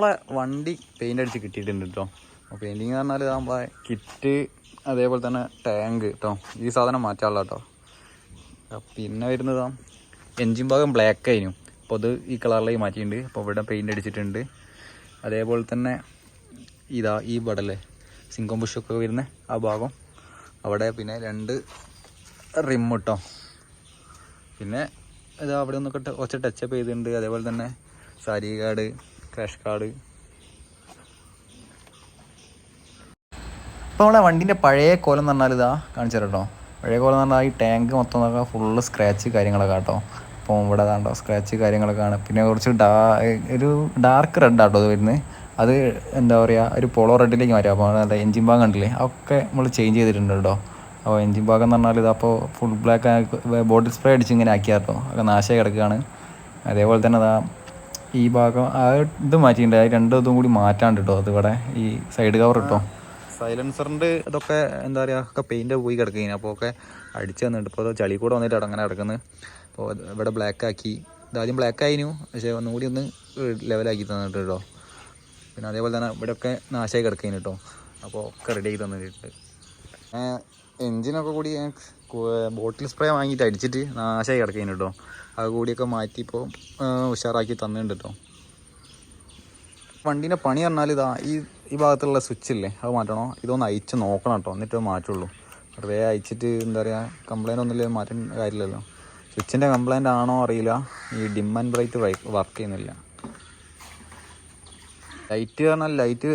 നമ്മളെ വണ്ടി പെയിന്റ് അടിച്ച് കിട്ടിയിട്ടുണ്ട് കേട്ടോ പെയിന്റിങ് എന്ന് പറഞ്ഞാൽ നമ്മളെ കിറ്റ് അതേപോലെ തന്നെ ടാങ്ക് കേട്ടോ ഈ സാധനം മാറ്റാനുള്ള കേട്ടോ പിന്നെ വരുന്നതാ എൻജിൻ ഭാഗം ബ്ലാക്ക് ആയിരുന്നു. അപ്പോൾ അത് ഈ കളറിലേക്ക് മാറ്റിയിട്ടുണ്ട്. അപ്പോൾ ഇവിടെ പെയിന്റ് അടിച്ചിട്ടുണ്ട്. അതേപോലെ തന്നെ ഇതാ ഈ ബടല്ലേ സിങ്കം ബുഷൊക്കെ വരുന്ന ആ ഭാഗം. അവിടെ പിന്നെ രണ്ട് റിം കേട്ടോ പിന്നെ ഇത് അവിടെ ഒന്നൊക്കെ ഒച്ച ടച്ചപ്പ് ചെയ്തിട്ടുണ്ട്. അതേപോലെ തന്നെ സാരി കാർഡ് ക്രാഷ് കാർഡ് ഇപ്പോൾ നമ്മളെ വണ്ടീന്റെ പഴയ കോലം എന്ന് പറഞ്ഞാൽ ഇതാ കാണിച്ചു കേട്ടോ പഴയ കോലം എന്ന് പറഞ്ഞാൽ ഈ ടാങ്ക് മൊത്തം നോക്കാം ഫുള്ള് സ്ക്രാച്ച് കാര്യങ്ങളൊക്കെ കേട്ടോ അപ്പോൾ ഇവിടെ കണ്ടോ സ്ക്രാച്ച് കാര്യങ്ങളൊക്കെ ആണ്. പിന്നെ കുറച്ച് ഡാ ഒരു ഡാർക്ക് റെഡ് ആട്ടോ അത് വരുന്നത് അത് എന്താ പറയുക ഒരു പോളോ റെഡിലേക്ക് മാറ്റുക അപ്പോൾ നല്ല എൻജിൻ ഭാഗം കണ്ടില്ലേ അതൊക്കെ നമ്മൾ ചേഞ്ച് ചെയ്തിട്ടുണ്ട് കേട്ടോ. അപ്പോൾ എൻജിൻ ഭാഗം എന്ന് പറഞ്ഞാൽ ഇതപ്പോൾ ഫുൾ ബ്ലാക്ക് ബോട്ടിൽ സ്പ്രേ അടിച്ച് ഇങ്ങനെ ആക്കിയാട്ടോ. ഒക്കെ നാശമായി കിടക്കുകയാണ്. അതേപോലെ തന്നെ അതാ ഈ ഭാഗം ആ ഇത് മാറ്റിയിട്ടുണ്ട്. ആ രണ്ടും ഇതും കൂടി മാറ്റാണ്ട് കേട്ടോ അത് ഇവിടെ ഈ സൈഡ് കവർ കേട്ടോ സൈലൻസറിന്റെ ഇതൊക്കെ എന്താ പറയുക ഒക്കെ പെയിന്റ് പോയി കിടക്കുകയാണ് അപ്പോൾ ഒക്കെ അടിച്ച് തന്നിട്ട് ഇപ്പോൾ ചളി കൂടെ വന്നിട്ട് അങ്ങനെ കിടക്കുന്നത് അപ്പോൾ ഇവിടെ ബ്ലാക്ക് ആക്കി. ഇതാദ്യം ബ്ലാക്ക് ആയിരുന്നു പക്ഷേ ഒന്നുകൂടി ഒന്ന് ലെവലാക്കി തന്നിട്ട് കേട്ടോ പിന്നെ അതേപോലെ തന്നെ ഇവിടെ ഒക്കെ നാശമായി കിടക്കുകയാണ് കേട്ടോ അപ്പോൾ ഒക്കെ റെഡി ആക്കി തന്നിട്ടുണ്ട്. എൻജിനൊക്കെ കൂടി ബോട്ടിൽ സ്പ്രേ വാങ്ങിയിട്ട് അടിച്ചിട്ട് നാശമായി കിടക്കുന്നു കേട്ടോ അത് കൂടിയൊക്കെ മാറ്റി ഇപ്പോൾ ഉഷാറാക്കി തന്നിട്ടുണ്ട് കേട്ടോ വണ്ടീന്റെ പണി പറഞ്ഞാൽ ഇതാ ഈ ഈ ഭാഗത്തുള്ള സ്വിച്ച് ഇല്ലേ അത് മാറ്റണോ? ഇതൊന്ന് അയച്ച് നോക്കണം കേട്ടോ എന്നിട്ട് മാറ്റുള്ളൂ. വെറുതെ അയച്ചിട്ട് എന്താ പറയുക കംപ്ലൈന്റ് ഒന്നുമില്ല മാറ്റാൻ കാര്യമില്ലല്ലോ. സ്വിച്ചിന്റെ കംപ്ലൈന്റ് ആണോ അറിയില്ല ഈ ഡിം ആൻഡ് ബ്രൈറ്റ് വർക്ക് ചെയ്യുന്നില്ല. ലൈറ്റ് പറഞ്ഞാൽ ലൈറ്റ്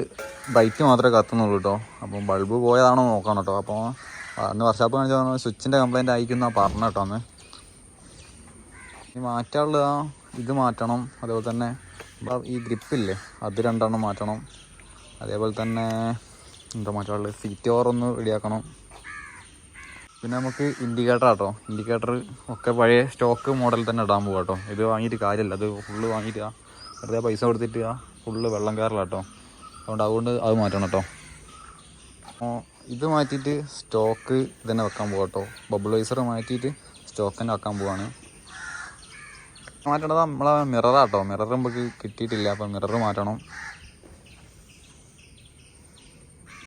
ബ്രൈറ്റ് മാത്രമേ കത്തുന്നുള്ളൂ കേട്ടോ അപ്പം ബൾബ് പോയതാണോ നോക്കണം കേട്ടോ അപ്പോൾ അന്ന് വർഷാപ്പ് കാണിച്ചു പറഞ്ഞു സ്വിച്ചിന്റെ കംപ്ലൈന്റ് ആയിരിക്കുന്ന പറഞ്ഞ കേട്ടോ അന്ന്. ഇനി മാറ്റാനുള്ള ഇത് മാറ്റണം അതേപോലെ തന്നെ ഈ ഗ്രിപ്പില്ലേ അത് രണ്ടെണ്ണം മാറ്റണം. അതേപോലെ തന്നെ എന്താ മാറ്റാനുള്ളത്? സീറ്റ് ഓറൊന്ന് റെഡിയാക്കണം പിന്നെ നമുക്ക് ഇൻഡിക്കേറ്റർ ആട്ടോ. ഇൻഡിക്കേറ്റർ ഒക്കെ പഴയ സ്റ്റോക്ക് മോഡൽ തന്നെ ഇടാൻ പോകാം കേട്ടോ. ഇത് വാങ്ങിയിട്ട് കാര്യമല്ല അത് ഫുള്ള് വാങ്ങിയിട്ട് വെറുതെ പൈസ കൊടുത്തിട്ട് ഫുള്ള് വെള്ളം കയറില്ല കേട്ടോ അതുകൊണ്ട് അതുകൊണ്ട് അത് മാറ്റണം കേട്ടോ. ഇത് മാറ്റിയിട്ട് സ്റ്റോക്ക് തന്നെ വെക്കാൻ പോകാം കേട്ടോ ബബിൾ വൈസർ മാറ്റിയിട്ട് സ്റ്റോക്ക് തന്നെ വെക്കാൻ പോവാണ്. മാറ്റേണ്ടത് നമ്മളെ മിററാട്ടോ മിറർ നമുക്ക് കിട്ടിയിട്ടില്ല. അപ്പോൾ മിറർ മാറ്റണം.